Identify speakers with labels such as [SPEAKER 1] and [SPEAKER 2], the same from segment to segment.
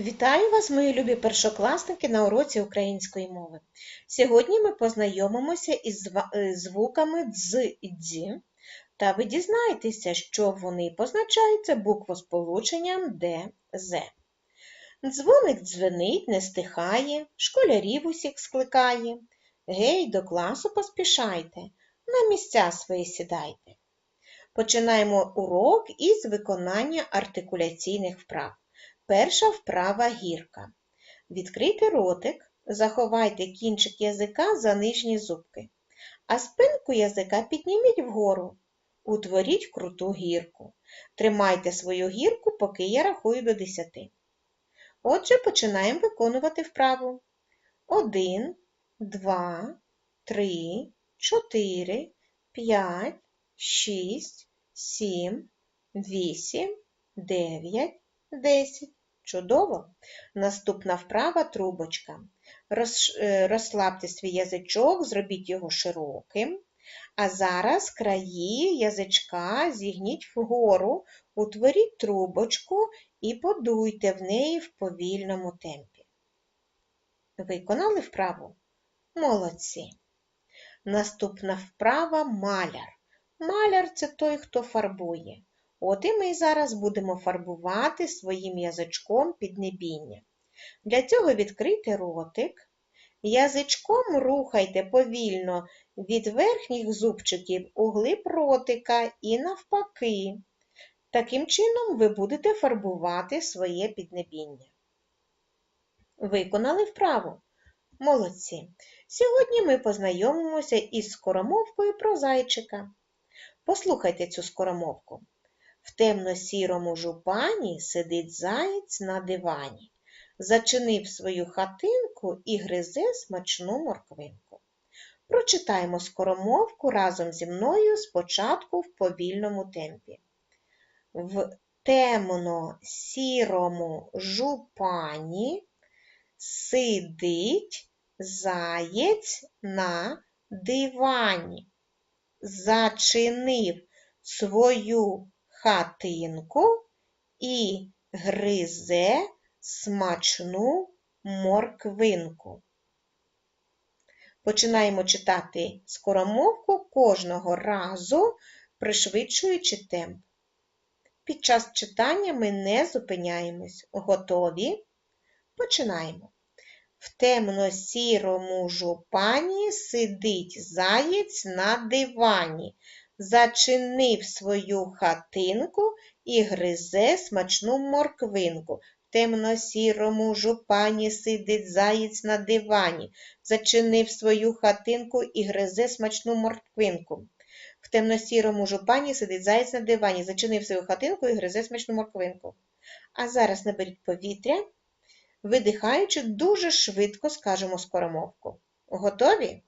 [SPEAKER 1] Вітаю вас, мої любі першокласники, на уроці української мови. Сьогодні ми познайомимося із е, звуками дз і дзі, та ви дізнаєтеся, що вони позначаються буквосполученням Д, З. Дзвоник дзвенить, не стихає, школярів усіх скликає. Гей, до класу поспішайте, на місця свої сідайте. Починаємо урок із виконання артикуляційних вправ. Перша вправа гірка. Відкрийте ротик, заховайте кінчик язика за нижні зубки, а спинку язика підніміть вгору. Утворіть круту гірку. Тримайте свою гірку, поки я рахую до 10. Отже, починаємо виконувати вправу. 1, 2, 3, 4, 5, 6, 7, 8, 9, 10. Чудово! Наступна вправа трубочка. Е, Розслабте свій язичок, зробіть його широким. А зараз краї язичка зігніть вгору, утворіть трубочку і подуйте в неї в повільному темпі. Виконали вправу? Молодці! Наступна вправа маляр. Маляр це той, хто фарбує. От і ми зараз будемо фарбувати своїм язичком піднебіння. Для цього відкрийте ротик, язичком рухайте повільно від верхніх зубчиків у глиб ротика і навпаки. Таким чином ви будете фарбувати своє піднебіння. Виконали вправу? Молодці! Сьогодні ми познайомимося із скоромовкою про зайчика. Послухайте цю скоромовку. В темно-сірому жупані сидить заєць на дивані, зачинив свою хатинку і гризе смачну морквинку. Прочитаємо скоромовку разом зі мною спочатку в повільному темпі. В темно-сірому жупані сидить заєць на дивані, зачинив свою хатинку і гризе смачну морквинку. Починаємо читати скоромовку кожного разу, пришвидшуючи темп. Під час читання ми не зупиняємось. Готові? Починаємо. В темно-сірому жупані сидить заєць на дивані, зачинив свою хатинку і гризе смачну морквинку. В темно-сірому жупані сидить заєць на дивані, зачинив свою хатинку і гризе смачну морквинку. В темно-сірому жупані сидить заєць на дивані, зачинив свою хатинку і гризе смачну морквинку. А зараз наберіть повітря, видихаючи, дуже швидко скажемо скоромовку. Готові?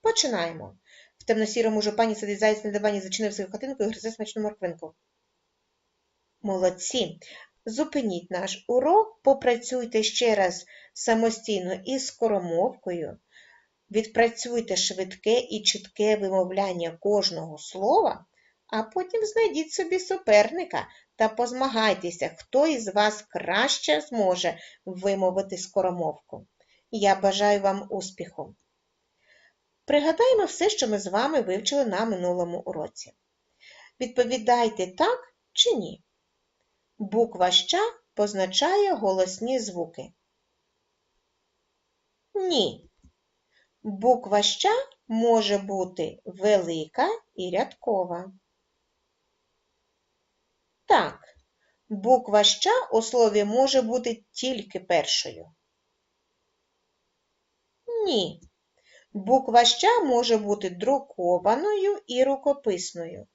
[SPEAKER 1] Починаємо. Темно-сірому жупані сидить заєць на дивані, зачинив свою хатинку і гризе смачну морквинку. Молодці! Зупиніть наш урок, попрацюйте ще раз самостійно із скоромовкою, відпрацюйте швидке і чітке вимовляння кожного слова, а потім знайдіть собі суперника та позмагайтеся, хто із вас краще зможе вимовити скоромовку. Я бажаю вам успіху! Пригадаємо все, що ми з вами вивчили на минулому уроці. Відповідайте так чи ні. Буква ща позначає голосні звуки. Ні. Буква ща може бути велика і рядкова. Так, буква ща у слові може бути тільки першою. Ні. Буква ща може бути друкованою і рукописною.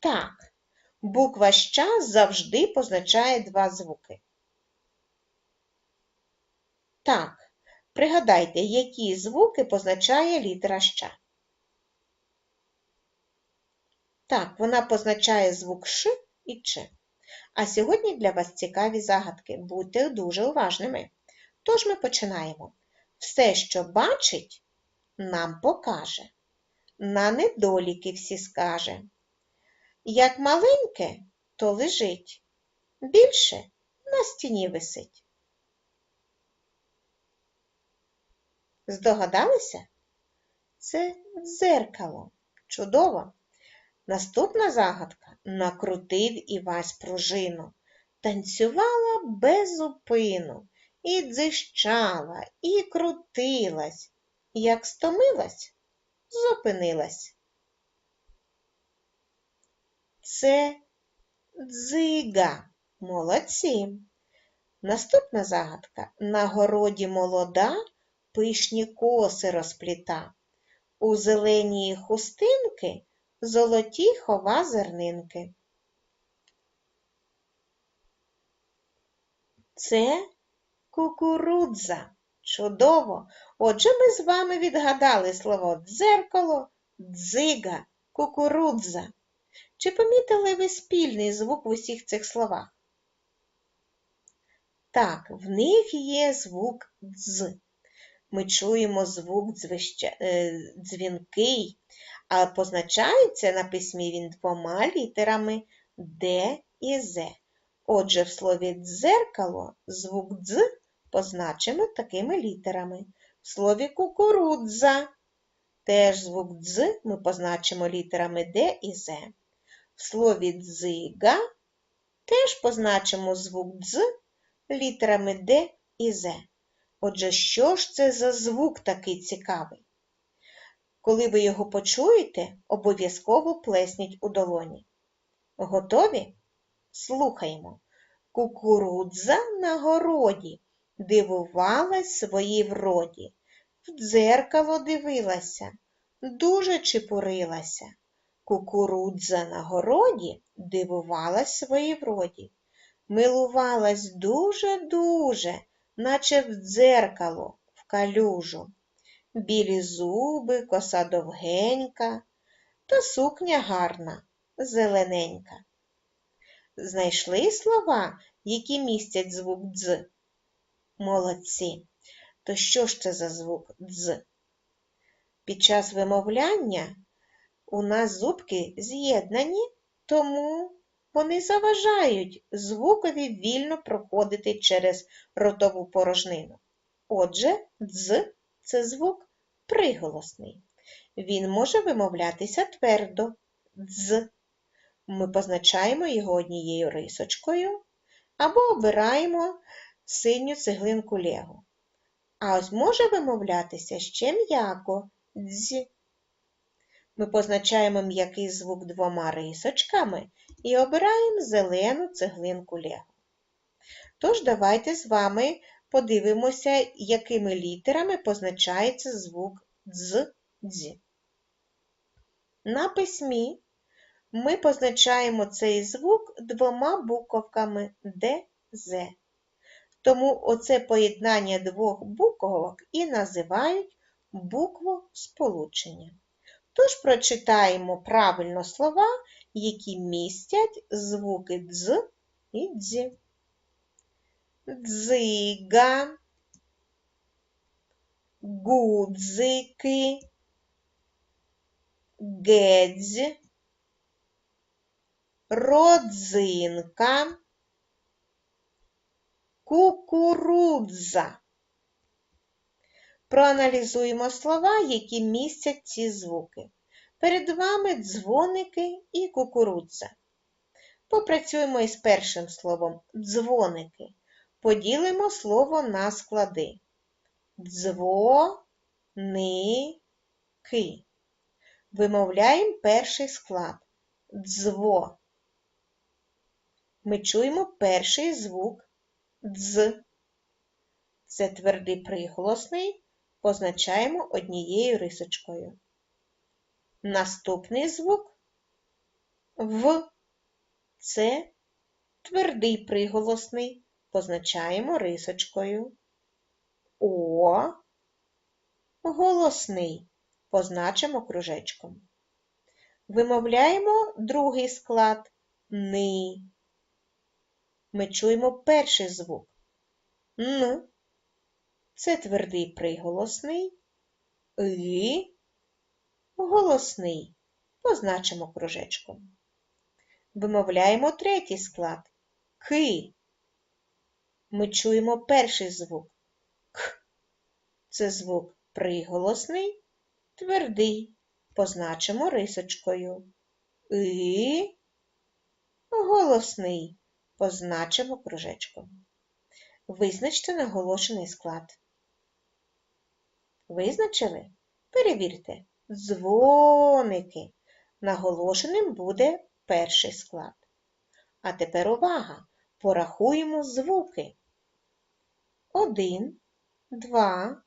[SPEAKER 1] Так, буква ща завжди позначає два звуки. Так, пригадайте, які звуки позначає літера ща. Так, вона позначає звук Ш і Ч. А сьогодні для вас цікаві загадки. Будьте дуже уважними. Тож ми починаємо. Все, що бачить, нам покаже. На недоліки всі скаже. Як маленьке, то лежить. Більше на стіні висить? Здогадалися? Це дзеркало. Чудово! Наступна загадка накрутив Івась пружину, танцювала без зупину, і дзищала, і крутилась. Як стомилась, зупинилась. Це дзига. Молодці. Наступна загадка. На городі молода пишні коси розпліта. У зеленій хустинки золоті хова зернинки. Це кукурудза. Чудово! Отже, ми з вами відгадали слово дзеркало, дзига, кукурудза. Чи помітили ви спільний звук в усіх цих словах? Так, в них є звук дз. Ми чуємо звук дзвища... Е, дзвінкий, а позначається на письмі він двома літерами Д і З. Отже, в слові дзеркало звук дз позначимо такими літерами. В слові кукурудза теж звук дз ми позначимо літерами Д і З. В слові дзига теж позначимо звук дз літерами Д і З. Отже, що ж це за звук такий цікавий? Коли ви його почуєте, обов'язково плесніть у долоні. Готові? Слухаємо. Кукурудза на городі дивувалась своїй вроді. В дзеркало дивилася, дуже чепурилася. Кукурудза на городі дивувалась своїй вроді. Милувалась дуже-дуже, наче в дзеркало, в калюжу. Білі зуби, коса довгенька, та сукня гарна, зелененька. Знайшли слова, які містять звук дз? Молодці. То що ж це за звук дз? Під час вимовляння у нас зубки з'єднані, тому вони заважають звукові вільно проходити через ротову порожнину. Отже, дз це звук приголосний. Він може вимовлятися твердо дз. Ми позначаємо його однією рисочкою або обираємо синю цеглинку лего. А ось може вимовлятися ще м'яко дз. Ми позначаємо м'який звук двома рисочками і обираємо зелену цеглинку лего. Тож, давайте з вами подивимося, якими літерами позначається звук дз дз. На письмі ми позначаємо цей звук двома буковками Д, З. Тому оце поєднання двох буквок і називають буквосполучення. Тож прочитаємо правильно слова, які містять звуки дз і дз. Дзига, гудзики, гедзь, родзинка, кукурудза. Проаналізуємо слова, які містять ці звуки. Перед вами дзвоники і кукурудза. Попрацюємо із першим словом дзвоники. Поділимо слово на склади. Дзвоники. Вимовляємо перший склад. Дзво. Ми чуємо перший звук дз. Це твердий приголосний позначаємо однією рисочкою. Наступний звук В. Це твердий приголосний позначаємо рисочкою. О. Голосний позначимо кружечком. Вимовляємо другий склад ни. Ми чуємо перший звук Н. Це твердий приголосний, і голосний. Позначимо кружечком. Вимовляємо третій склад ки. ми чуємо перший звук К. Це звук приголосний, твердий. Позначимо рисочкою. И голосний. Позначимо кружечком. Визначте наголошений склад. Визначили? Перевірте. Дзвоники. Наголошеним буде перший склад. А тепер увага! Порахуємо звуки. Один, два,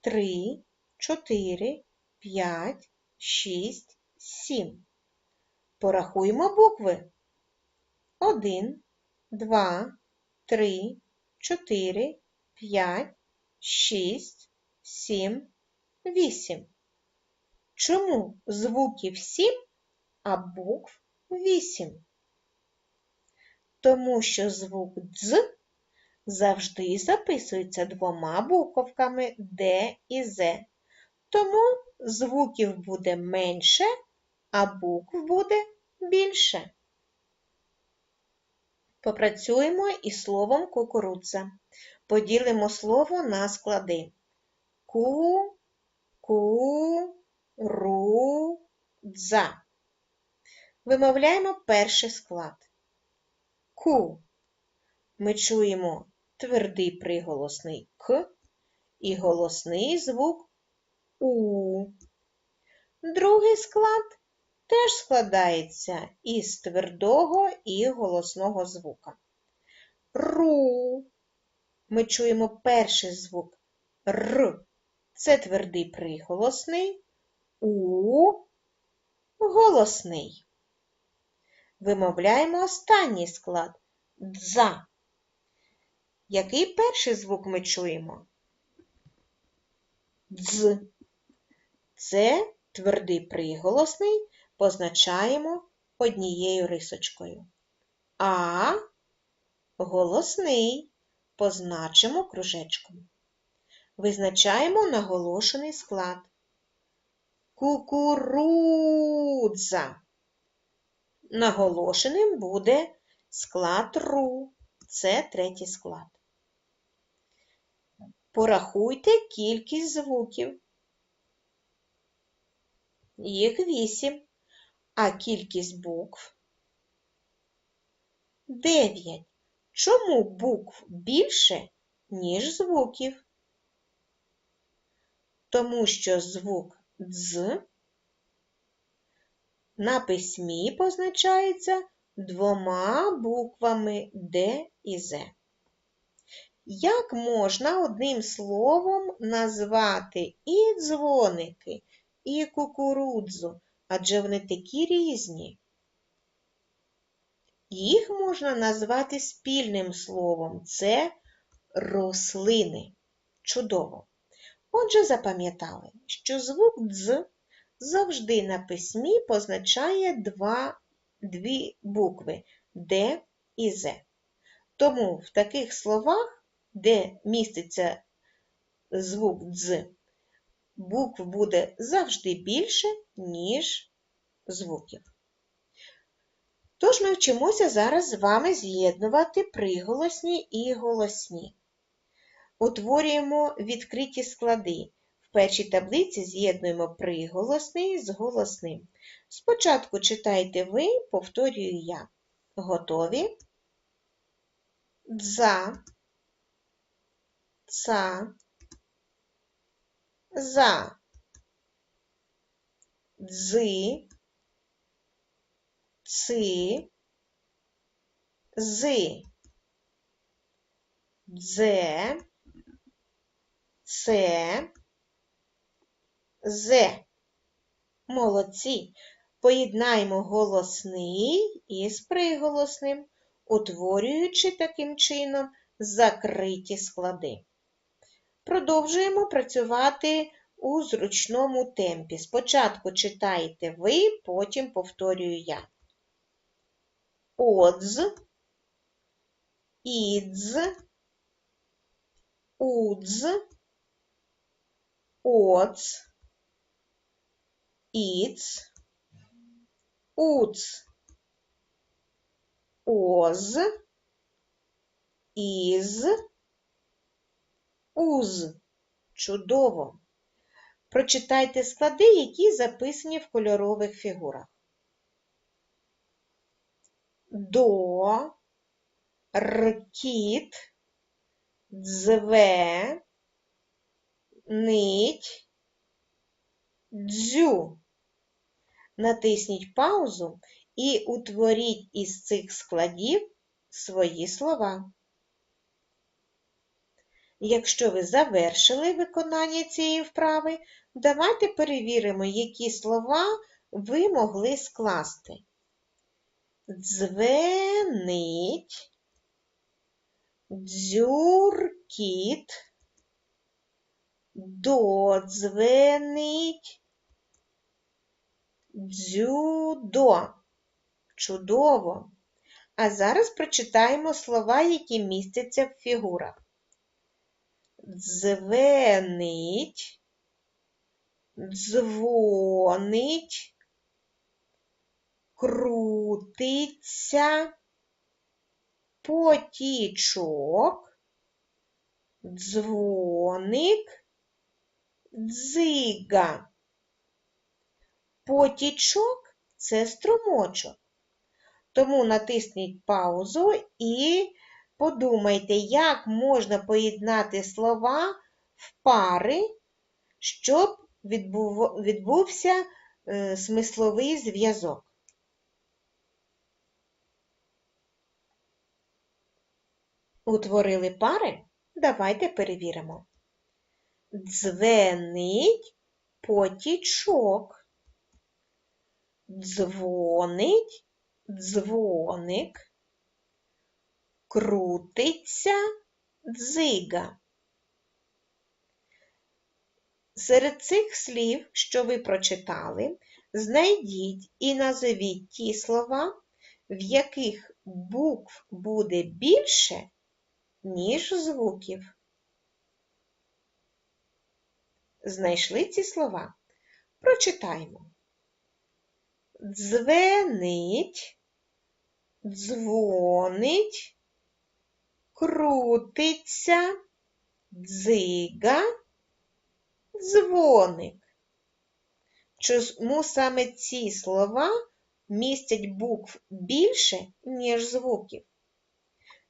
[SPEAKER 1] три, чотири, п'ять, шість, сім. Порахуємо букви. Один, два, три, чотири, п'ять, шість, сім, вісім. Чому звуків сім, а букв вісім? Тому що звук дз завжди записується двома буковками Д і З. Тому звуків буде менше, а букв буде більше. Попрацюємо із словом кукурудза. Поділимо слово на склади. Ку, ку, ру, дза. Вимовляємо перший склад. Ку. Ми чуємо твердий приголосний К і голосний звук У. Другий склад теж складається із твердого і голосного звука. Ру. Ми чуємо перший звук Р. Це твердий приголосний, У голосний. Вимовляємо останній склад дза. Який перший звук ми чуємо? Дз. Це твердий приголосний позначаємо однією рисочкою. А голосний позначимо кружечком. Визначаємо наголошений склад. Кукурудза. Наголошеним буде склад ру. Це третій склад. Порахуйте кількість звуків. Їх вісім, а кількість букв дев'ять. Чому букв більше, ніж звуків? Тому що звук дз на письмі позначається двома буквами Д і З. Як можна одним словом назвати і дзвоники, і кукурудзу, адже вони такі різні? Їх можна назвати спільним словом це рослини. Чудово! Отже, запам'ятали, що звук дз завжди на письмі позначає два, дві букви Д і З. Тому в таких словах, де міститься звук дз, букв буде завжди більше, ніж звуків. Тож ми вчимося зараз з вами з'єднувати приголосні і голосні. Утворюємо відкриті склади. В першій таблиці з'єднуємо приголосний з голосним. Спочатку читайте ви, повторюю я. Готові? Дза, ца, за, дзи, ци, зи, дзе, це, зе. Молодці. Поєднаємо голосний із приголосним, утворюючи таким чином закриті склади. Продовжуємо працювати у зручному темпі. Спочатку читайте ви, потім повторюю я. Одз, ідз, удз, оц, іц, уц, оз, із, уз. Чудово. Прочитайте склади, які записані в кольорових фігурах. До, ркіт, дзве, нить, дзю. Натисніть паузу і утворіть із цих складів свої слова. Якщо ви завершили виконання цієї вправи, давайте перевіримо, які слова ви могли скласти. Дзвенить, дзюркіт, додзвенить, дзюдо. Чудово! А зараз прочитаємо слова, які містяться в фігурах. Дзвенить, дзвонить, крутиться, потічок, дзвоник, дзига. Потічок це струмочок. Тому натисніть паузу і подумайте, як можна поєднати слова в пари, щоб відбув, відбувся е, смисловий зв'язок. Утворили пари? Давайте перевіримо. Дзвенить потічок. Дзвонить дзвоник, крутиться дзига. Серед цих слів, що ви прочитали, знайдіть і назовіть ті слова, в яких букв буде більше, ніж звуків. Знайшли ці слова? Прочитаємо. Дзвенить, дзвонить, крутиться, дзига, дзвоник. Чому саме ці слова містять букв більше, ніж звуків?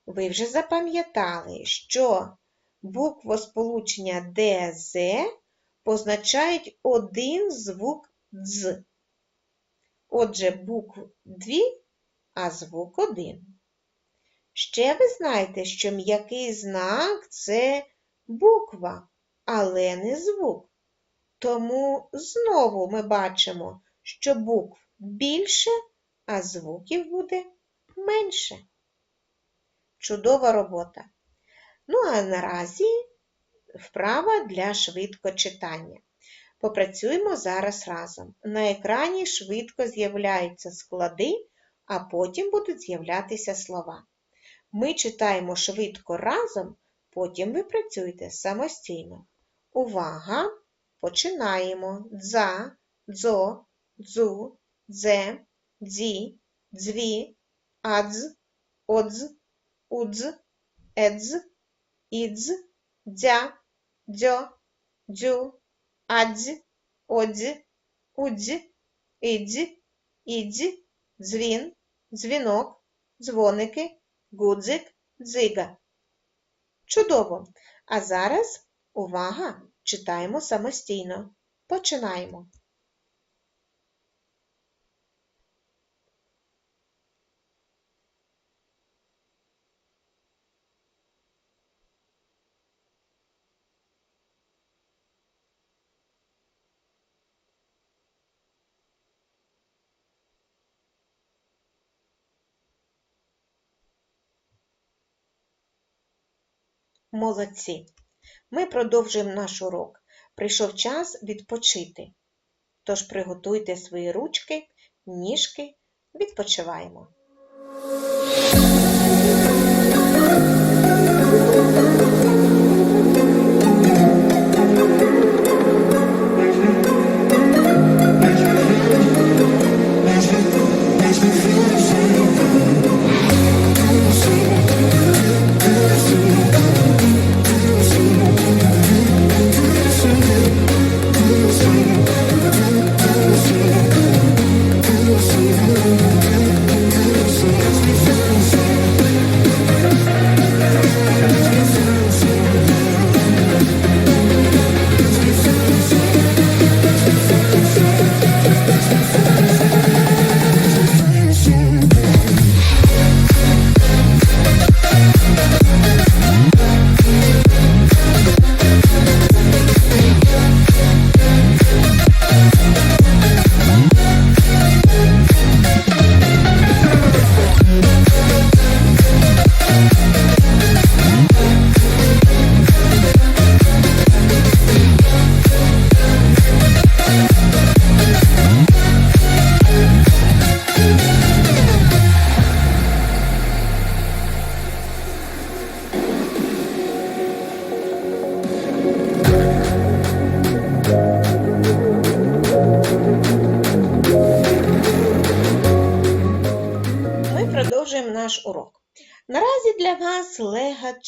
[SPEAKER 1] Ви вже запам'ятали, що буквосполучення ДЗ позначають один звук дз. Отже, букв дві, а звук один. Ще ви знаєте, що м'який знак це буква, але не звук. Тому знову ми бачимо, що букв більше, а звуків буде менше. Чудова робота. Ну, а наразі вправа для швидкочитання. Попрацюємо зараз разом. На екрані швидко з'являються склади, а потім будуть з'являтися слова. Ми читаємо швидко разом, потім ви працюєте самостійно. Увага! Починаємо. Дза, дзо, дзу, дзе, дзі, дзві, адз, одз, удз, едз, ідз, дзя, дзьо, дзю, адз, одз, удз, ідз, ідз, дзвін, дзвінок, дзвоники, гудзик, дзига. Чудово! А зараз увага! Читаємо самостійно. Починаємо. Молодці! Ми продовжуємо наш урок. Прийшов час відпочити. Тож приготуйте свої ручки, ніжки, відпочиваємо.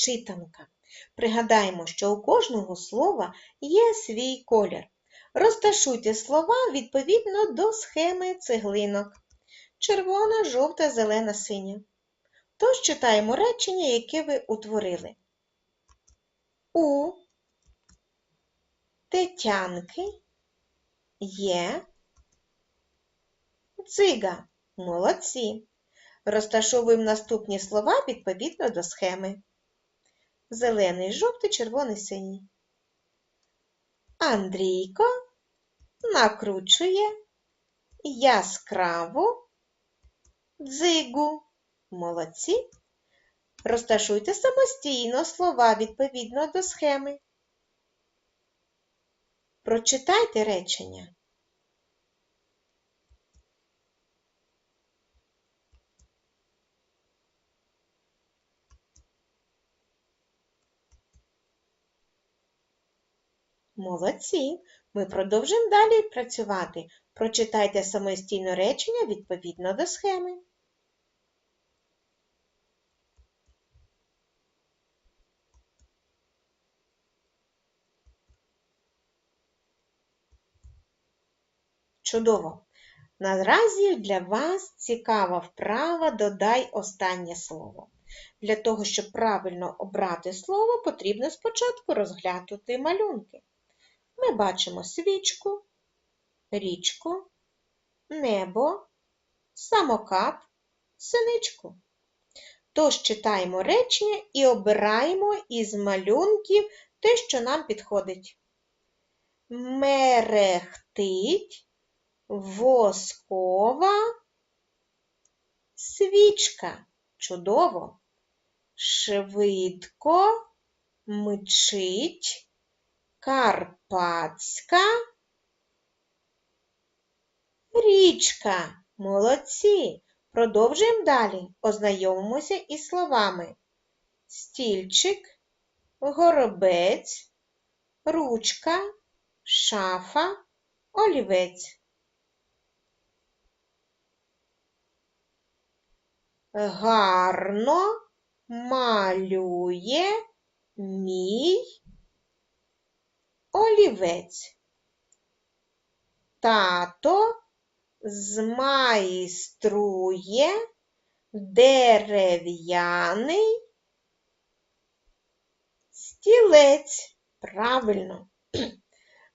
[SPEAKER 1] Читанка. Пригадаємо, що у кожного слова є свій колір. Розташуйте слова відповідно до схеми цеглинок. Червона, жовта, зелена, синя. Тож читаємо речення, яке ви утворили. У Тетянки є дзига. Молодці. Розташовуємо наступні слова відповідно до схеми. Зелений, жовтий, червоний, синій. Андрійко накручує яскраву дзигу. Молодці. Розташуйте самостійно слова відповідно до схеми. Прочитайте речення. Молодці! Ми продовжимо далі працювати. Прочитайте самостійно речення відповідно до схеми. Чудово! Наразі для вас цікава вправа додай останнє слово. Для того, щоб правильно обрати слово, потрібно спочатку розглянути малюнки. Ми бачимо свічку, річку, небо, самокат, синичку. Тож читаємо речення і обираємо із малюнків те, що нам підходить. Мерехтить воскова свічка. Чудово. Швидко мчить Карпатська річка. Молодці. Продовжуємо далі. Ознайомимося із словами стільчик, горобець, ручка, шафа, олівець. Гарно малює мій олівець. Тато змайструє дерев'яний стілець. Правильно.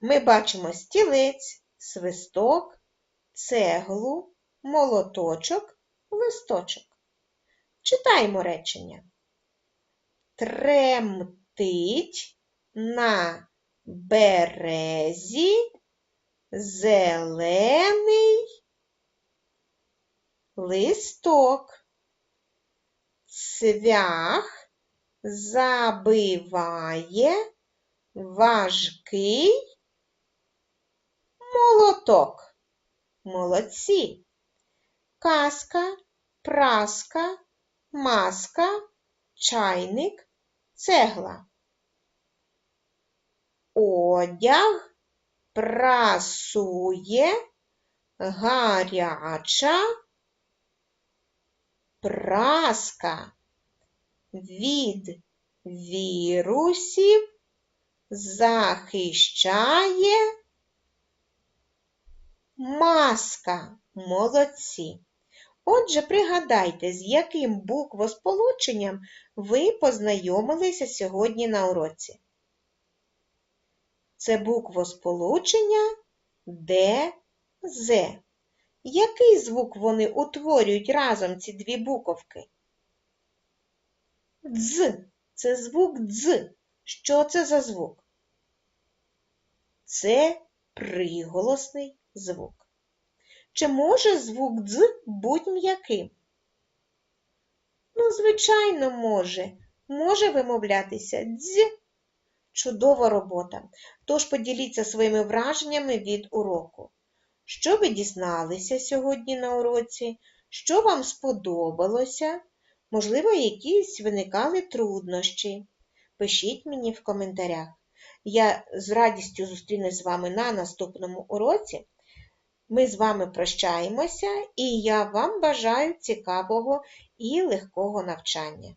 [SPEAKER 1] Ми бачимо стілець, свисток, цеглу, молоточок, листочок. Читаємо речення. Тремтить на березі зелений листок. Цвях забиває важкий молоток. Молодці. Казка, праска, маска, чайник, цегла. Одяг прасує гаряча праска від вірусів захищає маска. Молодці. Отже, пригадайте, з яким буквосполученням ви познайомилися сьогодні на уроці. Це буквосполучення Д, З. Який звук вони утворюють разом ці дві буковки? Дз. Це звук дз. Що це за звук? Це приголосний звук. Чи може звук дз бути м'яким? Ну, звичайно, може. Може вимовлятися дз. Чудова робота. Тож поділіться своїми враженнями від уроку. Що ви дізналися сьогодні на уроці? Що вам сподобалося? Можливо, якісь виникали труднощі. Пишіть мені в коментарях. Я з радістю зустрінусь з вами на наступному уроці. Ми з вами прощаємося, і я вам бажаю цікавого і легкого навчання.